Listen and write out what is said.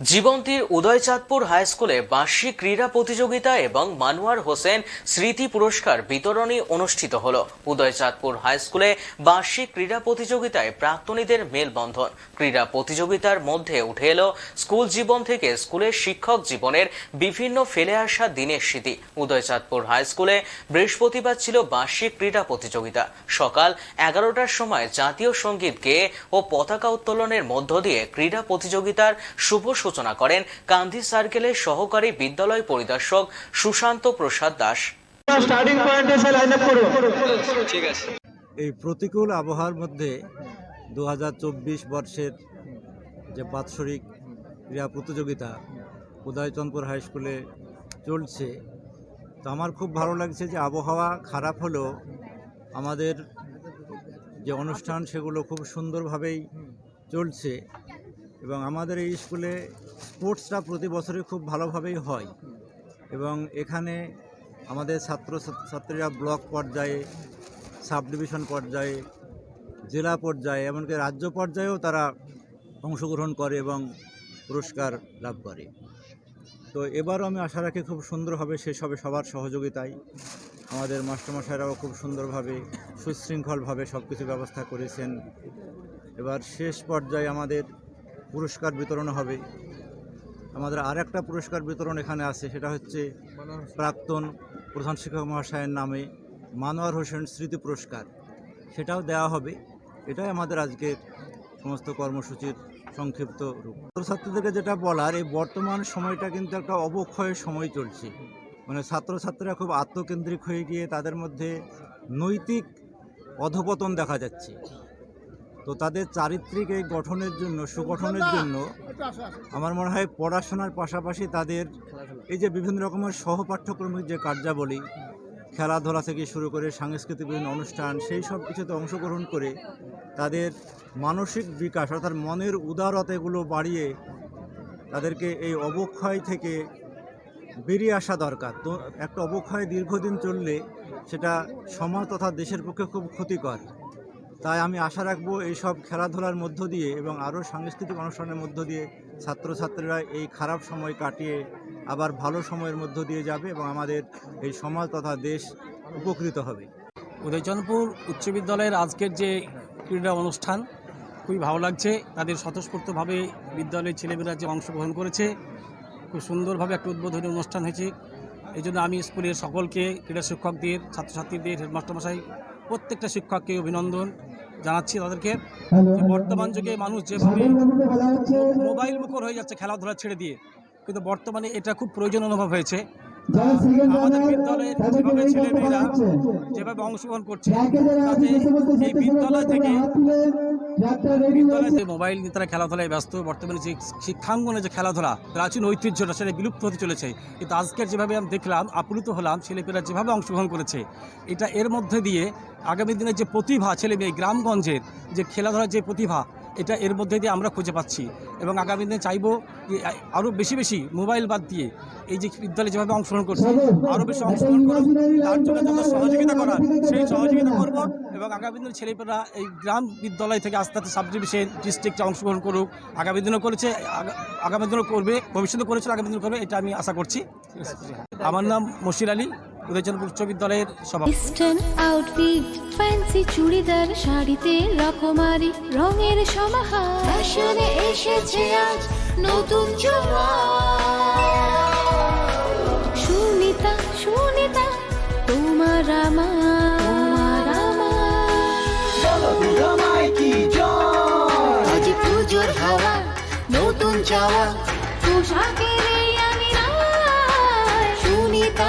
জীবন্তীর Udaychandpur high স্কুলে বার্ষিক ক্রীড়া প্রতিযোগিতা এবং মানোয়ার হোসেন স্মৃতি পুরস্কার বিতরণী অনুষ্ঠিত হল। উদয়চাঁদপুর হাই স্কুলে বার্ষিক ক্রীড়া প্রতিযোগিতায় প্রাক্তনীদের মেলবন্ধন। ক্রীড়া প্রতিযোগিতার মধ্যে উঠে এলো স্কুল জীবন থেকে স্কুলের শিক্ষক জীবনের বিভিন্ন ফেলে আসা দিনের স্মৃতি। উদয়চাঁদপুর হাই স্কুলে বৃহস্পতিবার ছিল বার্ষিক ক্রীড়া প্রতিযোগিতা। সকাল এগারোটার সময় জাতীয় সংগীত গেয়ে ও পতাকা উত্তোলনের মধ্য দিয়ে ক্রীড়া প্রতিযোগিতার শুভ সূচনা করেন কান্ধি সার্কেলের সহকারী বিদ্যালয় পরিদর্শক সুশান্ত প্রসাদ দাস। স্টার্টিং পয়েন্টে এসে লাইন আপ করুন। এই প্রতিকূল আবহাওয়ার মধ্যে দু হাজার চব্বিশ বর্ষের যে বাৎসরিক ক্রীড়া প্রতিযোগিতা উদয়চন্দ্রপুর হাই স্কুলে চলছে তো আমার খুব ভালো লাগছে যে আবহাওয়া খারাপ হলেও আমাদের যে অনুষ্ঠান সেগুলো খুব সুন্দরভাবেই চলছে। এবং আমাদের এই স্কুলে স্পোর্টসটা প্রতি বছরই খুব ভালোভাবেই হয়। এবং এখানে আমাদের ছাত্র ছাত্রীরা ব্লক পর্যায়ে সাব ডিভিশন পর্যায়ে, জেলা পর্যায়ে, এমনকি রাজ্য পর্যায়েও তারা অংশগ্রহণ করে এবং পুরস্কার লাভ করে। তো এবারও আমি আশা রাখি খুব সুন্দরভাবে শেষ হবে সবার সহযোগিতায়। আমাদের মাস্টারমশাইরাও খুব সুন্দরভাবে, সুশৃঙ্খলভাবে সব কিছু ব্যবস্থা করেছেন। এবার শেষ পর্যায়ে আমাদের পুরস্কার বিতরণ হবে। আমাদের আর একটা পুরস্কার বিতরণ এখানে আছে, সেটা হচ্ছে প্রাক্তন প্রধান শিক্ষক মহাশয়ের নামে মানোয়ার হোসেন স্মৃতি পুরস্কার। সেটাও দেওয়া হবে। এটাই আমাদের আজকের সমস্ত কর্মসূচির সংক্ষিপ্ত রূপ। ছাত্রছাত্রীদেরকে যেটা বলার, এই বর্তমান সময়টা কিন্তু একটা অবক্ষয়ের সময় চলছে। মানে ছাত্রছাত্রীরা খুব আত্মকেন্দ্রিক হয়ে গিয়ে তাদের মধ্যে নৈতিক অধপতন দেখা যাচ্ছে। তো তাদের চারিত্রিক এই গঠনের জন্য সুগঠনের জন্য আমার মনে হয় পড়াশোনার পাশাপাশি তাদের এই যে বিভিন্ন রকমের সহপাঠ্যক্রমিক যে কার্যাবলী খেলাধুলা থেকে শুরু করে সাংস্কৃতিক বিভিন্ন অনুষ্ঠান সেই সব কিছুতে অংশগ্রহণ করে তাদের মানসিক বিকাশ অর্থাৎ মনের উদারতা এগুলো বাড়িয়ে তাদেরকে এই অবক্ষয় থেকে বেরিয়ে আসা দরকার। তো একটা অবক্ষয় দীর্ঘদিন চললে সেটা সমাজ তথা দেশের পক্ষে খুব ক্ষতিকর। তাই আমি আশা রাখব এইসব খেলাধুলার মধ্য দিয়ে এবং আরও সাংস্কৃতিক অনুষ্ঠানের মধ্য দিয়ে ছাত্রছাত্রীরা এই খারাপ সময় কাটিয়ে আবার ভালো সময়ের মধ্য দিয়ে যাবে এবং আমাদের এই সমাজ তথা দেশ উপকৃত হবে। উদয়চন্দ্রপুর উচ্চ বিদ্যালয়ের আজকের যে ক্রীড়া অনুষ্ঠান, খুবই ভালো লাগছে। তাদের স্বতঃস্ফূর্তভাবে বিদ্যালয়ের ছেলেমেয়েরা যে অংশগ্রহণ করেছে, খুব সুন্দরভাবে একটা উদ্বোধনী অনুষ্ঠান হয়েছে। এই জন্য আমি স্কুলের সকলকে ক্রীড়া শিক্ষকদের, ছাত্রছাত্রীদের, হেডমাস্টারমশাই প্রত্যেকটা শিক্ষককে অভিনন্দন জানাচ্ছি তাদেরকে। বর্তমান যুগে মানুষ যেভাবে মোবাইল মুখর হয়ে যাচ্ছে খেলাধুলা ছেড়ে দিয়ে। কিন্তু বর্তমানে এটা খুব প্রয়োজন অনুভব হয়েছে। আমাদের বিদ্যালয়ের যেভাবে ছেলেমেয়েরা যেভাবে অংশগ্রহণ করছে তাতে এই বিদ্যালয় থেকে মোবাইল নিয়ে তারা খেলাধুলায় ব্যস্ত বর্তমানে যে শিক্ষাঙ্গনে যে খেলাধুলা প্রাচীন ঐতিহ্যটা সেটা বিলুপ্ত হতে চলেছে। কিন্তু আজকের যেভাবে আমি দেখলাম আপ্লুত হলাম ছেলেপেরা যেভাবে অংশগ্রহণ করেছে এটা এর মধ্যে দিয়ে আগামী দিনের যে প্রতিভা ছেলে মেয়ে গ্রামগঞ্জের যে খেলাধুলার যে প্রতিভা এটা এর মধ্যে দিয়ে আমরা খুঁজে পাচ্ছি। এবং আগামী দিনে চাইব যে আরও বেশি বেশি মোবাইল বাদ দিয়ে এই যে বিদ্যালয়ে যেভাবে অংশগ্রহণ করছে আরও বেশি অংশগ্রহণ করুক তার জন্য যত সহযোগিতা করার সেই সহযোগিতা করব এবং আগামী দিনের ছেলেপেলেরা এই গ্রাম বিদ্যালয় থেকে আস্তে আস্তে সাব ডিভিশন ডিস্ট্রিক্টে অংশগ্রহণ করুক। আগামী দিনও করেছে আগামী দিনও করবে ভবিষ্যতে করেছিল আগামী দিনও করবে এটা আমি আশা করছি। আমার নাম মশির আলী। উদয়চন্দ্রপুর উচ্চ বিদ্যালয়ের সভাপতি আউটফিট ফ্যান্সি চুড়িদার শাড়িতে রকমারি রঙের সমাহার। ফ্যাশনে এসেছে আজ নতুন সুনিতা সুনিতা তোমার আমার। আমার। আজ পুজোর হাওয়া নতুন চাওয়া। পোশাকের আমি সুনিতা